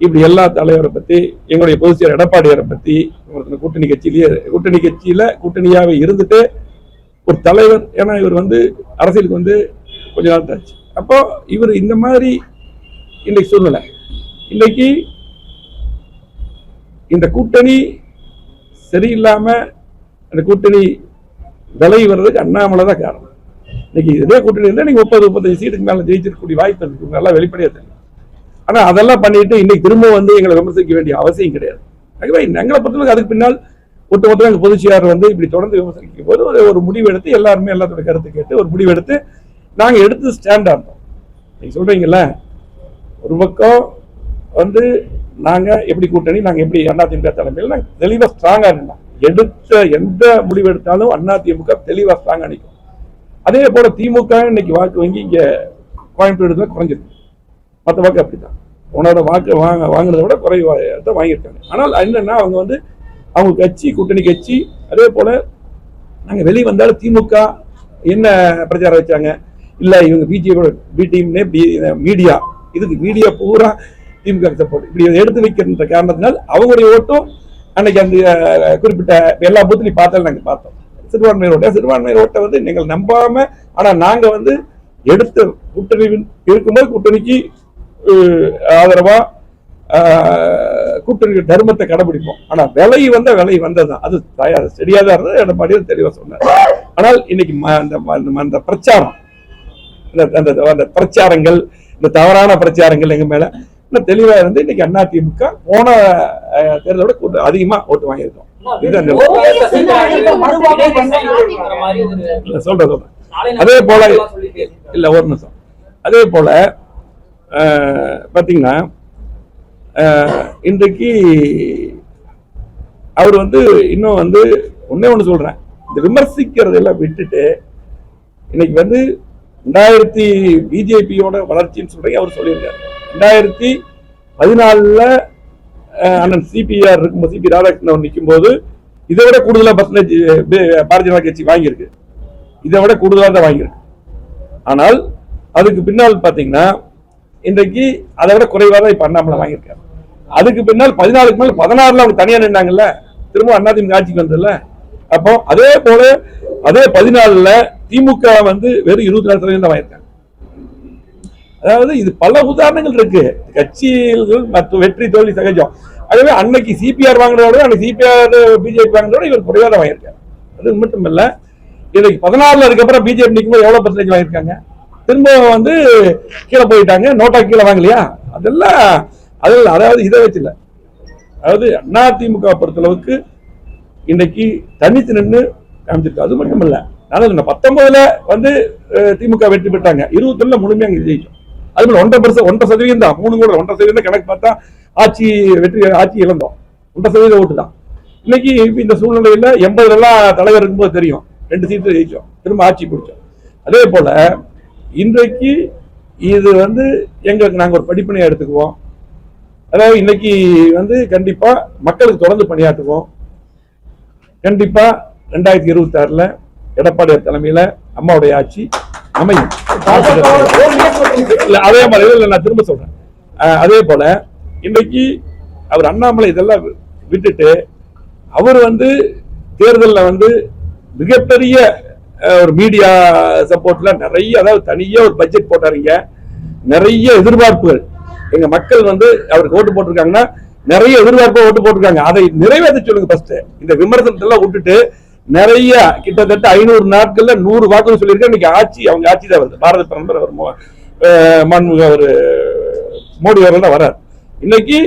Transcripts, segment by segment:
இப்படி எல்லா தலைவரை பற்றி எங்களுடைய பொதுச் செயலர் எடப்பாடியாரை பற்றி ஒருத்தர் கூட்டணி கட்சியிலேயே கூட்டணி கட்சியில கூட்டணியாக இருந்துட்டு ஒரு தலைவர் ஏன்னா இவர் வந்து அரசியலுக்கு வந்து கொஞ்ச நாள் தாச்சு அப்போ இவர் இந்த மாதிரி இன்னைக்கு சூழ்நிலை. இன்னைக்கு இந்த கூட்டணி சரியில்லாம அந்த கூட்டணி விலை வர்றதுக்கு அண்ணாமலை தான் காரணம். இன்னைக்கு இதே கூட்டணி இருந்தா நீங்கள் முப்பது முப்பத்தஞ்சு சீட்டுக்கு மேல ஜெயிச்சிருக்கக்கூடிய வாய்ப்பு இருக்கு. நல்லா வெளிப்படையாக தெரியும். ஆனா அதெல்லாம் பண்ணிட்டு இன்னைக்கு திரும்ப வந்து எங்களை விமர்சிக்க வேண்டிய அவசியம் கிடையாது. ஆகவே எங்களை பொறுத்தவரைக்கும் அதுக்கு பின்னால் ஒட்டுமொத்தம் எங்கள் பொதுச்சியார் வந்து இப்படி தொடர்ந்து விமர்சிக்கும் போது ஒரு ஒரு முடிவு எடுத்து எல்லாருமே எல்லாத்தோட கருத்து கேட்டு ஒரு முடிவு எடுத்து நாங்க எடுத்து ஸ்டாண்ட் இருந்தோம் நீங்க சொல்றீங்கல்ல ஒரு பக்கம் வந்து நாங்க எப்படி கூட்டணி நாங்கள் எப்படி அதிமுக தலைமையில் நாங்கள் தெளிவா ஸ்ட்ராங்காக இருந்தோம் எடுத்த எந்த முடிவு எடுத்தாலும் அதிமுக தெளிவாக ஸ்ட்ராங்காக நிற்கும் அதே போல் திமுக இன்னைக்கு வாக்கு வங்கி இங்கே கோயம்புத்தூர் இடத்துல குறைஞ்சிருக்கு. மற்ற வாக்கு அப்படிதான் உன்னோட வாக்கு வாங்க வாங்குறத விட குறைவா தான் வாங்கியிருக்காங்க. ஆனால் என்னன்னா அவங்க வந்து அவங்க கட்சி கூட்டணி கட்சி அதே போல நாங்கள் வெளியே வந்தாலும் திமுக என்ன பிரச்சாரம் வச்சாங்க? இல்லை இவங்க பிஜேபியோட பி டீம்னே மீடியா இதுக்கு மீடியா பூரா திமுக சப்போர்ட் இப்படி எடுத்து வைக்கின்ற காரணத்தினால் அவங்களுடைய ஓட்டும் அன்னைக்கு அந்த குறிப்பிட்ட எல்லா பூத்துலையும் பார்த்தாலும் நாங்கள் பார்த்தோம். சிறுபான்மையர் ஓட்ட சிறுபான்மையர் ஓட்டை வந்து நீங்கள் நம்பாம ஆனால் நாங்கள் வந்து எடுத்த கூட்டணி இருக்கும்போது கூட்டணிக்கு ஆதரவா கூட்டணி தர்மத்தை கடைபிடிப்போம். ஆனா விலை வந்த விலை வந்ததுதான். அது தயார் சரியாதான் இருந்தது. எடப்பாடியும் தெளிவா சொன்னார். ஆனால் இன்னைக்கு அந்த பிரச்சாரம் அந்த அந்த பிரச்சாரங்கள் இந்த தவறான பிரச்சாரங்கள் எங்க மேல இன்னும் தெளிவா இருந்து இன்னைக்கு அதிமுக போன அஹ், தேர்தலை விட கூட்டம் அதிகமா ஓட்டு வாங்கியிருக்கோம். சொல்றேன் சொல்றேன். அதே போல இல்ல ஒரு நிமிஷம். அதே போல பார்த்தீங்கன்னா இன்றைக்கு அவர் வந்து இன்னும் வந்து ஒன்றே ஒன்று சொல்கிறேன் இந்த விமர்சிக்கிறதெல்லாம் விட்டுட்டு இன்னைக்கு வந்து ரெண்டாயிரத்தி பிஜேபியோட வளர்ச்சின்னு சொல்லி அவர் சொல்லியிருக்காரு. ரெண்டாயிரத்தி பதினாலில் அண்ணன் சிபிஆர் இருக்கும்போது சிபி ராதாகிருஷ்ணன் அவர் நிக்கும்போது இதை விட கூடுதலாக பர்சன்டேஜ் பாரதிய ஜனதா கட்சி வாங்கியிருக்கு. இதை விட கூடுதலாக தான் வாங்கியிருக்கு. ஆனால் அதுக்கு பின்னால் பார்த்தீங்கன்னா இன்றைக்கு அதை விட குறைவா தான் இப்போ அண்ணாமலை வாங்கியிருக்காரு. அதுக்கு பின்னால் பதினாலுக்கு மேல் பதினாறுல அவங்க தனியாக நின்றாங்கல்ல திரும்ப அதிமுக ஆட்சிக்கு வந்ததுல அப்போ அதே போல அதே பதினாலுல திமுக வந்து வெறும் இருபத்தி நாலு சதவீதம் தான் வாங்கியிருக்காங்க. அதாவது இது பல உதாரணங்கள் இருக்கு. கட்சிகள் மற்றும் வெற்றி தோல்வி சகஜம். ஆகவே அன்னைக்கு சிபிஆர் வாங்கினதோட அன்னைக்கு சிபிஆர் பிஜேபி வாங்கினதோட விட இவர் குறைவாக தான் வாங்கியிருக்காரு. அது மட்டும் இல்லை இன்னைக்கு பதினாறுல அதுக்கப்புறம் பிஜேபி நிற்கும்போது எவ்வளோ பர்சன்டேஜ் வாங்கியிருக்காங்க? திரும்ப வந்து கீழே போயிட்டாங்க. நோட்டா கீழே வாங்கலையா? அதெல்லாம் அதெல்லாம் அதாவது இதை வச்சு இல்லை. அதாவது அதிமுக பொறுத்தளவுக்கு இன்னைக்கு தனித்து நின்று காமிச்சிருக்கு. அது மட்டும் இல்ல. நல்லது பத்தொன்பதுல வந்து திமுக வெற்றி பெற்றாங்க. இருபத்தொன்னுல முழுமையாக அங்க ஜெயிச்சோம். அது மாதிரி ஒன்றரை பர்சன்ட் ஒன்றரை சதவீதம் தான். மூணு கூட ஒன்றரை சதவீதம் கணக்கு பார்த்தா ஆட்சி வெற்றி ஆட்சி இழந்தோம். ஒன்றரை சதவீதம் ஓட்டு தான். இன்னைக்கு இந்த சூழ்நிலையில எண்பதுலாம் எல்லாம் தலைவர் இருக்கும்போது தெரியும். ரெண்டு சீட்டு ஜெயிச்சோம். திரும்ப ஆட்சி பிடிச்சோம். அதே போல இன்றைக்கு இது வந்து எங்களுக்கு நாங்க ஒரு படிப்பினையா எடுத்துக்குவோம். அதாவது இன்னைக்கு வந்து கண்டிப்பா மக்களுக்கு தொடர்ந்து பணியாற்றுவோம். கண்டிப்பா ரெண்டாயிரத்தி இருபத்தி ஆறுல எடப்பாடியார் தலைமையில அம்மாவுடைய ஆட்சி அமையும். இல்ல அதே மாதிரி இல்லை நான் திரும்ப சொல்றேன். அதே போல இன்றைக்கு அவர் அண்ணாமலை இதெல்லாம் விட்டுட்டு அவர் வந்து தேர்தல்ல வந்து மிகப்பெரிய ஒரு மீடியா சப்போர்ட்ல நிறைய அதாவது தனியா ஒரு பட்ஜெட் போட்டாருங்க. நிறைய எதிர்பார்ப்புகள். எங்க மக்கள் வந்து அவருக்கு ஓட்டு போட்டிருக்காங்கன்னா நிறைய எதிர்பார்ப்பு ஓட்டு போட்டிருக்காங்க. அதை நிறைவேற்ற சொல்லுங்க ஃபர்ஸ்ட் இந்த விமர்சனத்தை எல்லாம் விட்டுட்டு நிறைய கிட்டத்தட்ட ஐநூறு நாட்கள்ல நூறு வாக்குகள் சொல்லியிருக்கேன் இன்னைக்கு ஆட்சி அவங்க ஆட்சி தான் வருது. பாரத பிரதமர் அவர் மன்முக அவர் மோடி அவர் தான் வர்றார். இன்னைக்கு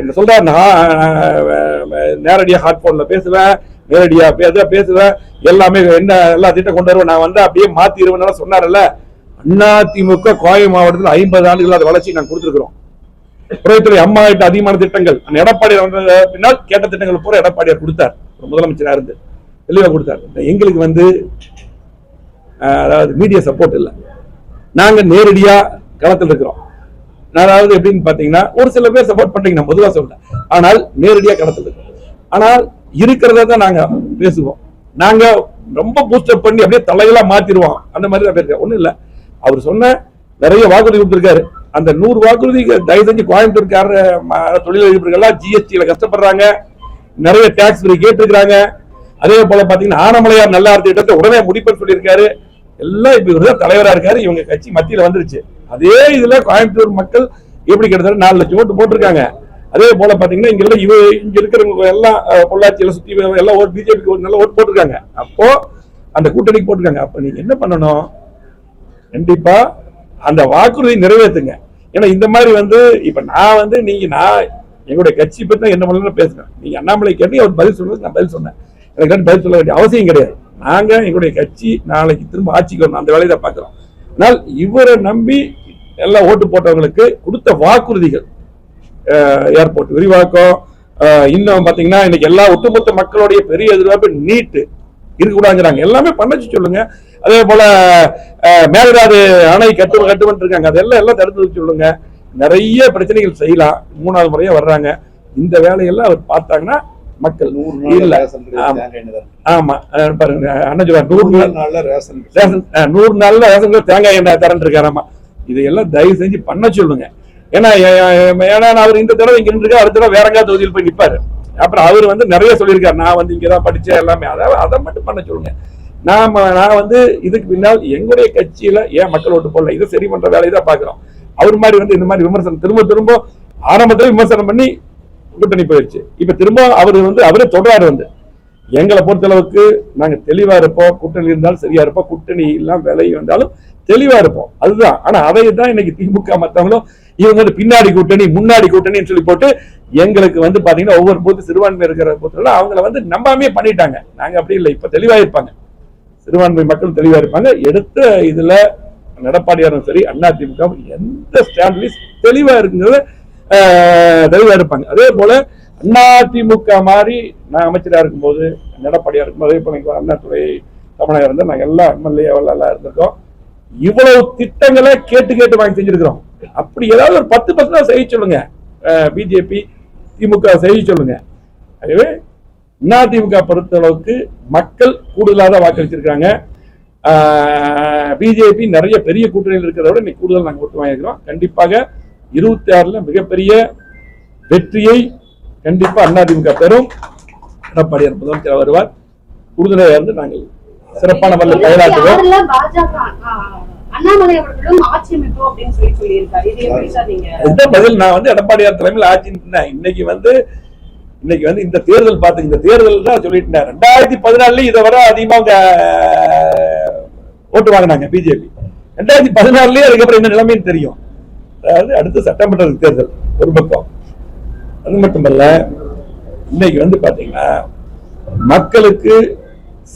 என்ன சொல்றாரு நான் நேரடியாக ஹாட் போன்ல பேசுவேன். நேரடியா பேச பேசுவேன். எல்லாமே என்ன எல்லா திட்டம் கொண்டு வருவேன். நான் வந்து அப்படியே மாத்திடுவேன் சொன்னார்ல அண்ணா திமுக கோவை மாவட்டத்தில் ஐம்பது ஆண்டுகள் அது வளர்ச்சி நான் கொடுத்துருக்கிறோம். துறைத்துறை அம்மா கிட்ட அதிகமான திட்டங்கள். அந்த எடப்பாடியார் வந்த பின்னால் கேட்ட திட்டங்கள் பூரா எடப்பாடியார் கொடுத்தார். ஒரு இருந்து. தெளிவாக கொடுத்தார். எங்களுக்கு வந்து அதாவது மீடியா சப்போர்ட் இல்லை. நாங்க நேரடியா களத்தில் இருக்கிறோம். அதாவது எப்படின்னு பாத்தீங்கன்னா ஒரு சில பேர் சப்போர்ட் பண்றீங்க நான் பொதுவாக சொல்றேன். ஆனால் நேரடியா களத்தில் இருக்கிறோம். ஆனால் இருக்கிறத தான் நாங்க பேசுவோம். நாங்க ரொம்ப பூஸ்டப் பண்ணி அப்படியே தலையெல்லாம் மாத்திடுவோம். அந்த மாதிரி தான் பேருக்கு ஒன்றும் இல்லை. அவர் சொன்ன நிறைய வாக்குறுதி கொடுத்துருக்காரு. அந்த நூறு வாக்குறுதி தயவு செஞ்சு கோயம்புத்தூர்கார ம- தொழிலதிபர்கள்லாம் ஜிஎஸ்டியில் கஷ்டப்படுறாங்க. நிறைய டேக்ஸ் ஃப்ரீ கேட்டிருக்கிறாங்க. அதே போல பார்த்தீங்கன்னா ஆனமலையார் நல்லா நல்லார் இடத்தை உடனே முடிப்பேன்னு சொல்லியிருக்காரு. எல்லாம் இப்போ இவர் தான் தலைவராக இருக்காரு. இவங்க கட்சி மத்தியில் வந்துருச்சு. அதே இதில் கோயம்புத்தூர் மக்கள் எப்படி கிட்டத்தட்ட நாலு லட்சம் ஓட்டு போட்டிருக்காங்க. அதே போல பாத்தீங்கன்னா இங்க இவ இங்க இருக்கிறவங்க எல்லாம் பொள்ளாச்சியில சுத்தி எல்லாம் ஓட் பிஜேபிக்கு ஒரு நல்ல ஓட்டு போட்டிருக்காங்க. அப்போ அந்த கூட்டணிக்கு போட்டிருக்காங்க. அப்ப நீங்க என்ன பண்ணணும்? கண்டிப்பா அந்த வாக்குறுதி நிறைவேற்றுங்க ஏன்னா இந்த மாதிரி வந்து இப்ப நான் வந்து நீங்க நான் எங்களுடைய கட்சி பத்தி தான் என்ன பண்ணலாம் பேசுறேன். நீங்க அண்ணாமலை கேட்டு அவர் பதில் சொல்றது நான் பதில் சொன்னேன். எனக்கு வந்து பதில் சொல்ல வேண்டிய அவசியம் கிடையாது. நாங்க எங்களுடைய கட்சி நாளைக்கு திரும்ப ஆட்சிக்கு வரணும் அந்த வேலையை தான் பாக்குறோம் ஆனால் இவரை நம்பி எல்லாம் ஓட்டு போட்டவங்களுக்கு கொடுத்த வாக்குறுதிகள் ஏர்போர்ட் விரிவாக்கம். இன்னும் பாத்தீங்கன்னா இன்னைக்கு எல்லா ஒட்டுமொத்த மக்களுடைய பெரிய எதிர்பார்ப்பு நீட்டு இருக்கக்கூடாதுங்கிறாங்க. எல்லாமே பண்ணச்சு சொல்லுங்க. அதே போல மேகதாது அணை கட்டு கட்டுமன் இருக்காங்க அதெல்லாம் எல்லாம் தடுத்து வைக்க சொல்லுங்க. நிறைய பிரச்சனைகள் செய்யலாம். மூணாவது முறையா வர்றாங்க. இந்த வேலையெல்லாம் அவர் பார்த்தாங்கன்னா மக்கள் நூறு இல்ல. ஆமா. பாருங்க. அண்ணன் நூறு நாள் நாள்ல ரேஷன் ரேஷன் நூறு நாள்ல ரேஷன் தேங்காய் எண்ணெய் தரன் இருக்காராமா இதையெல்லாம் தயவு செஞ்சு பண்ண சொல்லுங்க. ஏன்னா ஏன்னா அவர் இந்த தடவை இங்க நின்று அடுத்த தடவை வேற எங்கேயாவது தொகுதியில் போய் நிற்பாரு அப்புறம் அவர் வந்து நிறைய சொல்லியிருக்காரு. நான் வந்து இங்கதான் படிச்சேன் எல்லாமே. அதாவது அதை மட்டும் பண்ண சொல்லுங்க. நாம நான் வந்து இதுக்கு பின்னால் எங்களுடைய கட்சியில ஏன் மக்கள் ஓட்டு போடல? இதை சரி பண்ற வேலையை தான் பாக்குறோம் அவர் மாதிரி வந்து இந்த மாதிரி விமர்சனம் திரும்ப திரும்ப ஆரம்பத்துல விமர்சனம் பண்ணி கூட்டணி போயிடுச்சு இப்ப திரும்ப அவர் வந்து அவரே தொடராரு வந்து எங்களை பொறுத்தளவுக்கு நாங்க தெளிவா இருப்போம். கூட்டணி இருந்தாலும் சரியா இருப்போம். கூட்டணி எல்லாம் விலை வந்தாலும் தெளிவா இருப்போம். அதுதான். ஆனா அதை தான் இன்னைக்கு திமுக மத்தவங்களும் இவங்க வந்து பின்னாடி கூட்டணி முன்னாடி கூட்டணின்னு சொல்லி போட்டு எங்களுக்கு வந்து பாத்தீங்கன்னா ஒவ்வொரு பூத்து சிறுபான்மை இருக்கிற பூத்துல அவங்கள வந்து நம்பாமே பண்ணிட்டாங்க. நாங்க அப்படி இல்லை. இப்ப தெளிவா இருப்பாங்க. சிறுபான்மை மக்கள் தெளிவா இருப்பாங்க. எடுத்த இதுல நடப்பாடியாரும் சரி அதிமுக எந்த ஸ்டாண்ட்லயும் தெளிவா இருக்குங்கிறது தெளிவா இருப்பாங்க. அதே போல அதிமுக மாதிரி நான் அமைச்சரா இருக்கும்போது எடப்பாடியா இருக்கும்போது அதே போல இங்க அண்ணாதுறை தமிழக இருந்தால் நாங்க எல்லாம் எம்எல்ஏ எல்லாம் இருந்திருக்கோம். இவ்வளவு திட்டங்களை கேட்டு கேட்டு வாங்கி செஞ்சிருக்கிறோம். அப்படி ஏதாவது ஒரு பத்து பர்சன்ட் செய்ய சொல்லுங்க. பிஜேபி திமுக செய்ய சொல்லுங்க. ஆகவே அதிமுக பொறுத்த அளவுக்கு மக்கள் கூடுதலாக தான் வாக்களிச்சிருக்காங்க பிஜேபி நிறைய பெரிய கூட்டணியில் இருக்கிறத விட இன்னைக்கு கூடுதல் நாங்கள் ஓட்டு வாங்கியிருக்கிறோம். கண்டிப்பாக இருபத்தி ஆறுல மிகப்பெரிய வெற்றியை கண்டிப்பா அதிமுக பெறும். எடப்பாடியார் முதலமைச்சர் வருவார். உறுதுணையாக இருந்து நாங்கள் சிறப்பான வல்ல செயலாற்றுவோம் அண்ணாமலை அவர்களும் ஆட்சி அமைப்போம் அப்படின்னு சொல்லி சொல்லியிருக்காரு. இது எப்படி சார் நீங்க பதில்? நான் வந்து எடப்பாடியார் தலைமையில் ஆட்சி இன்னைக்கு வந்து இன்னைக்கு வந்து இந்த தேர்தல் பார்த்து இந்த தேர்தல் தான் சொல்லிட்டு ரெண்டாயிரத்தி பதினாலுல இதை வர அதிகமா அவங்க ஓட்டு வாங்கினாங்க பிஜேபி. ரெண்டாயிரத்தி பதினாலுலயே அதுக்கப்புறம் என்ன நிலைமைன்னு தெரியும். அதாவது அடுத்து சட்டமன்ற தேர்தல் ஒரு பக்கம். அது மட்டுமல்ல இன்னைக்கு வந்து பாத்தீங்கன்னா மக்களுக்கு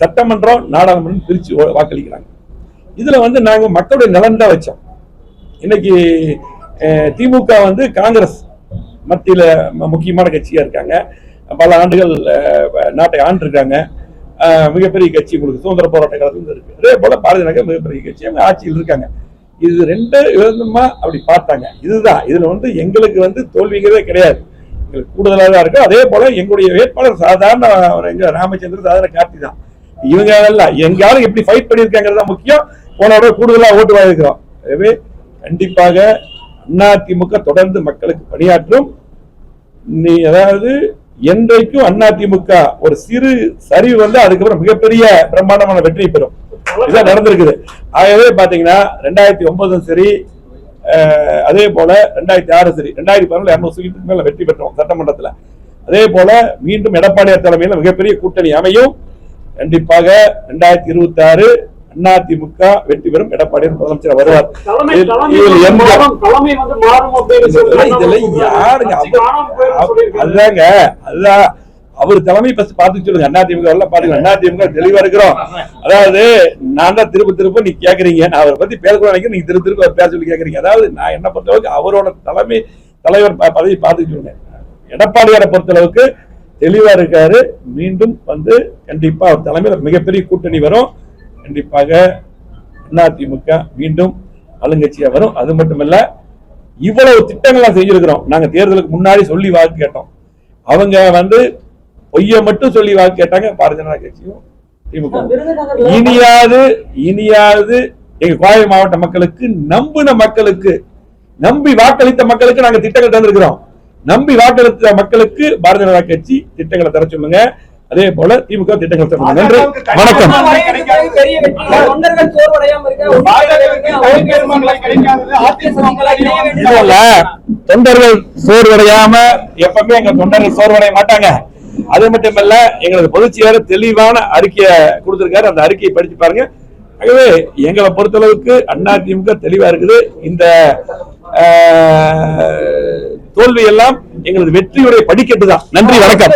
சட்டமன்றம் நாடாளுமன்றம் பிரிச்சு வாக்களிக்கிறாங்க. இதில் வந்து நாங்கள் மக்களுடைய நலன் தான் வச்சோம். இன்னைக்கு திமுக வந்து காங்கிரஸ் மத்தியில் முக்கியமான கட்சியாக இருக்காங்க. பல ஆண்டுகள் நாட்டை ஆண்டிருக்காங்க. மிகப்பெரிய கட்சி உங்களுக்கு சுதந்திர போராட்ட காலத்துல இருக்கு. அதே போல பாரதிய ஜனதா மிகப்பெரிய கட்சி அவங்க ஆட்சியில் இருக்காங்க. இது ரெண்டு விதமா அப்படி பார்த்தாங்க. இதுதான். இதுல வந்து எங்களுக்கு வந்து தோல்விங்கிறதே கிடையாது. எங்களுக்கு கூடுதலாக தான் இருக்கும் அதே போல எங்களுடைய வேட்பாளர் சாதாரண எங்க ராமச்சந்திரன் சாதாரண கார்த்தி தான். இவங்க எல்லாம் எங்காலும் எப்படி ஃபைட் பண்ணியிருக்காங்கிறது தான் முக்கியம். போன கூடுதலாக ஓட்டு வாங்கியிருக்கிறோம். எனவே கண்டிப்பாக அதிமுக தொடர்ந்து மக்களுக்கு பணியாற்றும். நீ அதாவது என்றைக்கும் அதிமுக ஒரு சிறு சரிவு வந்து அதுக்கப்புறம் மிகப்பெரிய பிரம்மாண்டமான வெற்றி பெறும். இதான் நடந்திருக்குது. ஆகவே பாத்தீங்கன்னா ரெண்டாயிரத்தி ஒன்பதும் சரி அதே போல ரெண்டாயிரத்தி ஆறு சரி ரெண்டாயிரத்தி பதினொன்று இரநூறு சீட்டுக்கு மேல வெற்றி பெற்றோம் சட்டமன்றத்தில். அதே போல மீண்டும் எடப்பாடியார் தலைமையில் மிகப்பெரிய கூட்டணி அமையும். கண்டிப்பாக ரெண்டாயிரத்தி இருபத்தி ஆறு அதிமுக வெற்றி பெறும் எடப்பாடியார் முதலமைச்சர் வருவார். இதெல்லாம் யாருங்க. அதுதாங்க அதுதான் அவர் தலைமை ஃபர்ஸ்ட் பார்த்து சொல்லுங்க அண்ணா திமுக எல்லாம் பாருங்க அண்ணா திமுக தெளிவா இருக்கிறோம். அதாவது நான் தான் திரும்ப திரும்ப நீ கேக்குறீங்க. நான் அவரை பத்தி பேசக்கூட நினைக்கிறேன் நீங்க திரும்ப திரும்ப பேச சொல்லி கேக்குறீங்க. அதாவது நான் என்ன பொறுத்தளவுக்கு அவரோட தலைமை தலைவர் பதவி பார்த்துக்கிட்டு எடப்பாடியாரை பொறுத்தளவுக்கு தெளிவா இருக்காரு. மீண்டும் வந்து கண்டிப்பா அவர் தலைமையில் மிகப்பெரிய கூட்டணி வரும். கண்டிப்பாக அதிமுக மீண்டும் ஆளுங்கட்சியா வரும். அது மட்டுமல்ல இவ்வளவு திட்டங்களை செஞ்சிருக்கிறோம். நாங்க தேர்தலுக்கு முன்னாடி சொல்லி வாக்கு கேட்டோம். அவங்க வந்து பொய்ய மட்டும் சொல்லி வாக்கு கேட்டாங்க. பாரதிய ஜனதா கட்சியும் திமுக இனியாவது இனியாவது எங்க கோவை மாவட்ட மக்களுக்கு நம்புன மக்களுக்கு நம்பி வாக்களித்த மக்களுக்கு நாங்க திட்டங்கள் தந்திருக்கிறோம். நம்பி வாக்களித்த மக்களுக்கு பாரதிய ஜனதா கட்சி திட்டங்களை தர சொல்லுங்க. அதே போல திமுக திட்டங்கள் நன்றி வணக்கம். பெரிய வெற்றி. தொண்டர்கள் சோர்வடையாம எப்பவுமே எங்க தொண்டர்கள் சோர்வடைய மாட்டாங்க. அது மட்டும் இல்ல எங்களது பொதுச் செயலர் தெளிவான அறிக்கையை கொடுத்திருக்காரு. அந்த அறிக்கையை படிச்சு பாருங்க. ஆகவே எங்களை பொறுத்தளவுக்கு அண்ணா திமுக தெளிவா இருக்குது. இந்த ஆஹ், தோல்வி எல்லாம் எங்களது வெற்றியுடைய படிக்கட்டு தான். நன்றி வணக்கம்.